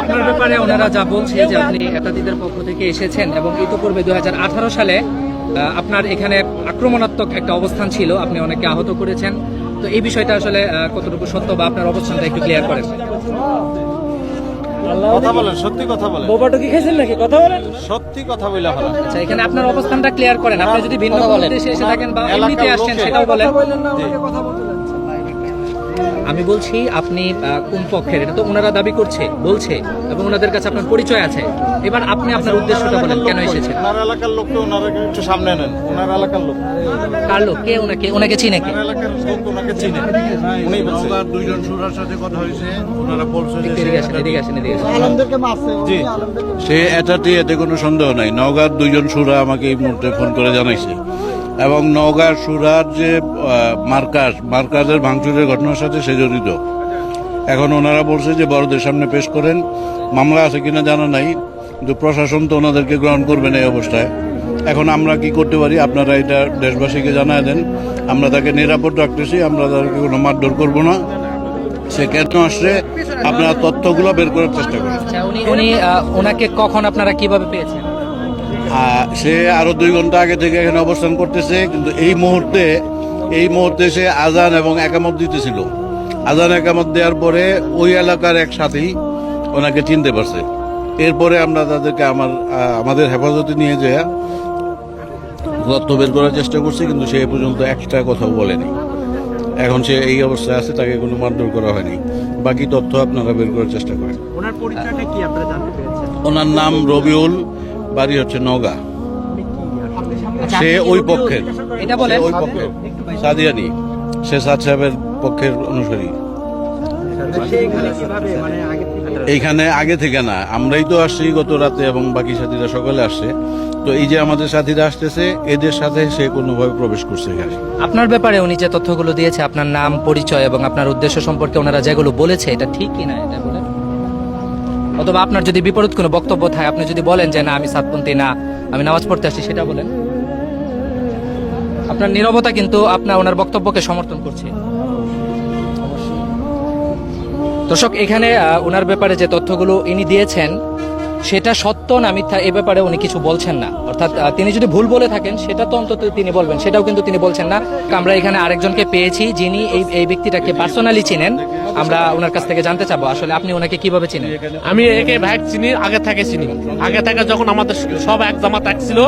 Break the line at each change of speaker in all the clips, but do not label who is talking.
আপনার ব্যাপারে ওনারা যা বলছে যে আপনি এতাদিদের পক্ষ থেকে এসেছেন এবং ইতিপূর্বে দু সালে আপনার এখানে আক্রমণাত্মক একটা অবস্থান ছিল আপনি অনেকে আহত করেছেন। তো এই বিষয়টা আসলে কতটুকু সত্য বা আপনার অবস্থানটা একটু ক্লিয়ার করেন।
কথা বলেন সত্যি কথা বলেন।
বোবাটো কি খেয়েছেন নাকি? কথা বলেন।
সত্যি কথা বলে ভালো।
আচ্ছা এখানে আপনার অবস্থানটা ক্লিয়ার করেন। আপনি যদি ভিন্ন উদ্দেশ্যে এসে থাকেন বা এমনিতে আসছেন সেটাও বলেন।
জি।
আমি বলছি আপনি কোন পক্ষের? এটা তো ওনারা দাবি করছে বলছে এবং ওনাদের কাছে আপনার পরিচয় আছে। এবার আপনি আপনার উদ্দেশ্যটা বলেন কেন এসেছেন?
ওনার এলাকার লোককে ওনারা একটু সামনে নেন। ওনার এলাকার লোক।
কার লোক? কে ওনাকে ওনাকে চিনে কে?
এলাকার লোক ওনাকে চিনে। উনি বলছে।
দুইজন সুরার সাথে কথা হয়েছে ওনারা বলছে যে
এদিকে আসেন এদিকে আসেন এদিকে আসেন।
জি।
সে এটাতে এতে কোনো সন্দেহ নাই। নওগাঁর দুইজন সুরা আমাকে এই মুহূর্তে ফোন করে জানাইছে। এবং নওগাঁ সুরার যে মার্কাজ, মার্কাজের ভাঙচুরের ঘটনার সাথে সে জড়িত। এখন ওনারা বলছে যে বড়দের সামনে পেশ করেন। মামলা আছে কিনা জানা নাই, কিন্তু প্রশাসন তো ওনাদেরকে গ্রহণ করবে না এই অবস্থায়। এখন আমরা কি করতে পারি? আপনারা এটা দেশবাসীকে জানায় দেন। আমরা তাকে নিরাপদ রাখতেছি, আমরা তাদেরকে কোনো মারধর করব না। সে কেন আসছে? আপনারা তথ্যগুলো বের করার চেষ্টা করেন।
আচ্ছা উনি ওনাকে কখন আপনারা কীভাবে পেয়েছেন?
সে আরও দুই ঘণ্টা আগে থেকে এখানে অবস্থান করতেছে কিন্তু এই মুহূর্তে এই মুহূর্তে সে আজান এবং একামত দিতেছিল। আজান একামত দেওয়ার পরে ওই এলাকার এক সাথী ওনাকে চিনতে পারছে। এরপরে আমরা তাদেরকে আমার আমাদের হেফাজতে নিয়ে যেয়ে তথ্য বের করার চেষ্টা করছি কিন্তু সে পর্যন্ত একটা কথাও বলেনি। এখন সে এই অবস্থায় আছে তাকে কোনো মারধর করা হয়নি। বাকি তথ্য আপনারা বের করার চেষ্টা করেন।
ওনার
নাম রবিউল। বাড়ি হচ্ছে নওগাঁ। সে ওই পক্ষের। ওই পক্ষের। সাদিয়ানি। সে সাদ সাহেবের পক্ষের অনুসারী।
মানে
এইখানে আগে থেকে না আমরাই তো আসছি গত রাতে এবং বাকি সাথীরা সকালে আসছে। তো এই যে আমাদের সাথীরা আসতেছে এদের সাথে সে কোনোভাবে প্রবেশ করছে এখানে।
আপনার ব্যাপারে উনি যে তথ্যগুলো দিয়েছে আপনার নাম পরিচয় এবং আপনার উদ্দেশ্য সম্পর্কে ওনারা যেগুলো বলেছে এটা ঠিক কিনা এটা বলেন। অথবা আপনার যদি বিপরীত কোনো বক্তব্য থাকে, আপনি যদি বলেন যে, না, আমি সাতপন্থী, না, আমি নামাজ পড়তে আসছি, সেটা বলেন। আপনার নিরবতা কিন্তু আপনার ওনার বক্তব্যকে সমর্থন করছে। দর্শক, এখানে ওনার ব্যাপারে যে তথ্যগুলো ইনি দিয়েছেন সেটা সত্য না মিথ্যা, এ ব্যাপারে উনি কিছু বলছেন না। অর্থাৎ তিনি যদি ভুল বলে থাকেন, সেটা তো অন্তত তিনি বলবেন, সেটাও কিন্তু তিনি বলছেন না। আমরা এখানে আরেকজনকে পেয়েছি, যিনি এই এই ব্যক্তিটাকে পার্সোনালি চিনেন। আমরা ওনার কাছ থেকে জানতে চাবো, আসলে আপনি ওনাকে কীভাবে চিনেন?
আমি একে ভাই চিনি, আগে থেকে চিনি। আগে থেকে যখন আমাদের সব এক জামাত এক ছিল,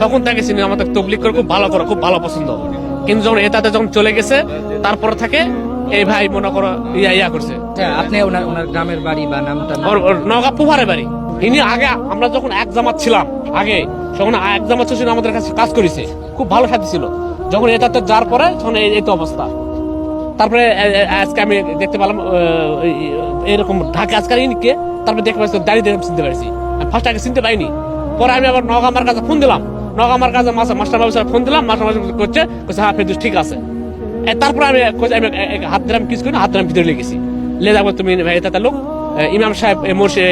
তখন থেকে চিনি। আমাদের তবলিক করে খুব ভালো করে, খুব ভালো পছন্দ। কিন্তু যখন এটাতে যখন চলে গেছে, তারপর থেকে এই ভাই মনে করো ইয়া ইয়া করছে।
আচ্ছা, আপনি ওনার ওনার গ্রামের বাড়ি বা নামটা
নগা পুহারে বাড়ি। ইনি আগে আমরা যখন এক জামাত ছিলাম আগে তখন এক জামাত ছিল আমাদের কাছে কাজ করেছে খুব ভালো সাথী ছিল। যখন এটাতে যাওয়ার পরে তখন এই তো অবস্থা। তারপরে আজকে আমি দেখতে পেলাম এরকম ঢাকা আজকাল ইনকে তারপরে দেখতে পাচ্ছি দাঁড়িয়ে দেখে চিনতে পারছি। আমি ফার্স্ট আগে চিনতে পাইনি। পরে আমি আবার নগা আমার কাছে ফোন দিলাম। নগা আমার কাছে মাস্টার মাস্টার বাবু ফোন দিলাম মাস্টার বাবু করছে হ্যাঁ ফেরদুস ঠিক আছে। তারপরে আমি আমি হাত দিলাম কিছু করি না, হাত দিলাম ভিতরে লেগেছি লে যাব তুমি এটা লোক। ইমাম সাহেব মোর্শে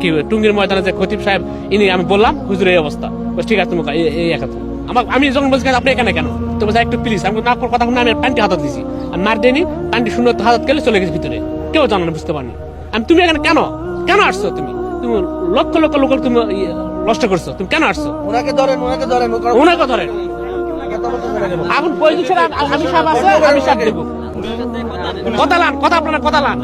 কি টুঙ্গির ময়দানে যে খতিব সাহেব ইনি আমি বললাম হুজুর এই অবস্থা। ঠিক আছে তুমি এই- একা আমার আমি যখন বলছি আপনি এখানে কেন? তো বলছে একটু প্লিজ আমি না কথা শুনে আমি প্যান্টি হাতত দিছি। আমি মার দেয়নি প্যান্টি শূন্য হাতত গেলে চলে গেছে ভিতরে। কেউ জানো না বুঝতে পারিনি। আমি তুমি এখানে কেন? কেন আসছো তুমি? তুমি লক্ষ লক্ষ লোক তুমি নষ্ট করছ। তুমি কেন আসছো?
ওনাকে ধরেন ওনাকে ধরেন
ওনাকে ধরে এখন পজিশন আমি সাহেব আছে আমি সাপ দেবো। কথা লান কথা আপনার কথা লান।